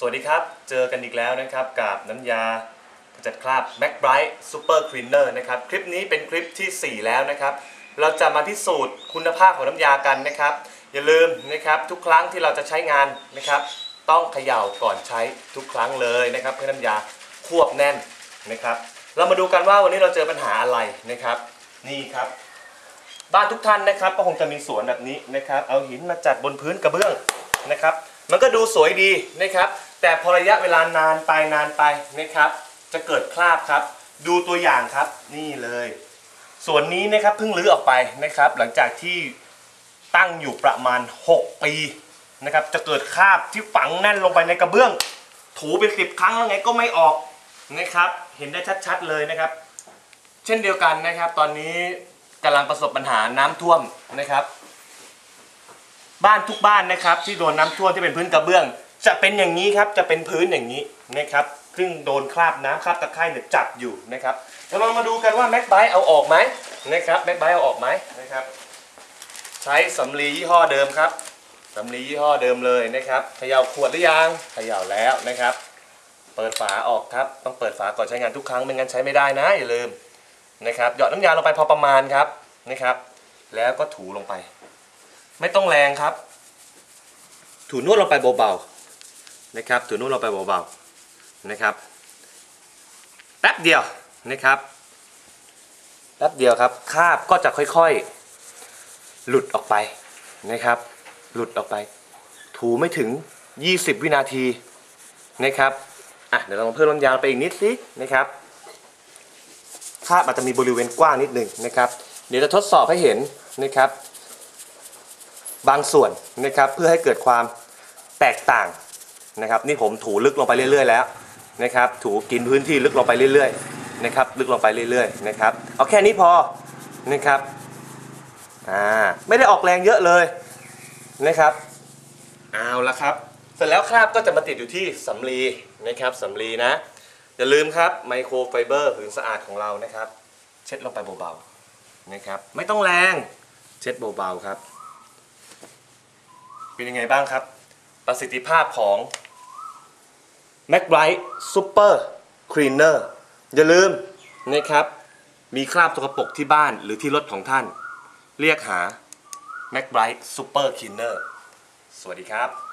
สวัสดีครับ เจอกันอีกแล้วนะครับกับน้ำยาขจัดคราบ Mac Bright Super Cleaner นะครับ คลิปนี้เป็นคลิปทีสี่ 4 แล้วนะครับ เราจะมาพิสูจน์คุณภาพของน้ำยากันนะครับ อย่าลืมนะครับทุกครั้งที่เราจะใช้งานนะครับ ต้องเขย่าก่อนใช้ทุกครั้งเลยนะครับเพื่อน้ำยาควบแน่นนะครับ เรามาดูกันว่าวันนี้เราเจอปัญหาอะไรนะครับ นี่ครับ บ้านทุกท่านนะครับก็คงจะมีสวนแบบนี้นะครับ เอาหินมาจัดบนพื้นกระเบื้องนะครับ มันก็ดูสวยดีนะครับ แต่พอระยะเวลานานไปนานไปนะครับ จะเกิดคราบครับ ดูตัวอย่างครับนี่เลย ส่วนนี้นะครับเพิ่งรื้อออกไปนะครับ หลังจากที่ตั้งอยู่ประมาณ 6 ปีนะครับ จะเกิดคราบที่ฝังแน่นลงไปในกระเบื้อง ถูเป็นสิบครั้งแล้วไงก็ไม่ออกนะครับ เห็นได้ชัดๆเลยนะครับ เช่นเดียวกันนะครับ ตอนนี้กำลังประสบปัญหาน้ำท่วมนะครับ บ้านทุกบ้านนะครับที่โดนน้ำท่วมที่เป็นพื้นกระเบื้อง จะเป็นอย่างนี้ครับจะเป็นพื้นอย่างนี้นะครับซึ่งโดนคราบน้ำคราบตะไคร่เนี่ยจับอยู่นะครับเดี๋ยวเรามาดูกันว่าแม็กไบเอาออกไหมนะครับแม็กไบเอาออกไหมนะครับ ใช้สำลียี่ห้อเดิมครับสำลียี่ห้อเดิมเลยนะครับเขย่าขวดหรือยังเขย่าแล้วนะครับ เปิดฝาออกครับต้องเปิดฝาก่อนใช้งานทุกครั้งไม่งั้นใช้ไม่ได้นะอย่าลืมนะครับหยอดน้ำยาลงไปพอประมาณครับนะครับ แล้วก็ถูลงไป ไม่ต้องแรงครับ ถูนวดลงไปเบาๆนะครับ ถูนวดลงไปเบาๆนะครับแป๊บเดียวนะครับแป๊บเดียวครับคราบก็จะค่อยๆ หลุดออกไปนะครับ หลุดออกไป ถูไม่ถึง 20 วินาทีนะครับอะเดี๋ยวเราเพิ่มน้ำยาไปอีกนิดสินะครับคาบอาจจะมีบริเวณกว้างนิดหนึ่งนะครับ เดี๋ยวจะทดสอบให้เห็นนะครับ บางส่วนนะครับเพื่อให้เกิดความแตกต่างนะครับนี่ผมถูลึกลงไปเรื่อยๆแล้วนะครับถูกินพื้นที่ลึกลงไปเรื่อยๆนะครับลึกลงไปเรื่อยๆนะครับเอาแค่นี้พอนะครับอ่าไม่ได้ออกแรงเยอะเลยนะครับเอาละครับ เสร็จแล้วคราบก็จะมาติดอยู่ที่สำลีนะครับสำลีนะอย่าลืมครับไมโครไฟเบอร์ผืนสะอาดของเรานะครับ เช็ดลงไปเบาๆนะครับไม่ต้องแรงเช็ดเบาๆครับ เป็นยังไงบ้างครับ ประสิทธิภาพของ m a c b r i g h t Super Cleaner อย่าลืมนะครับ มีคราบสกปรกที่บ้านหรือที่รถของท่าน เรียกหา m a c b r i g h t Super Cleaner สวัสดีครับ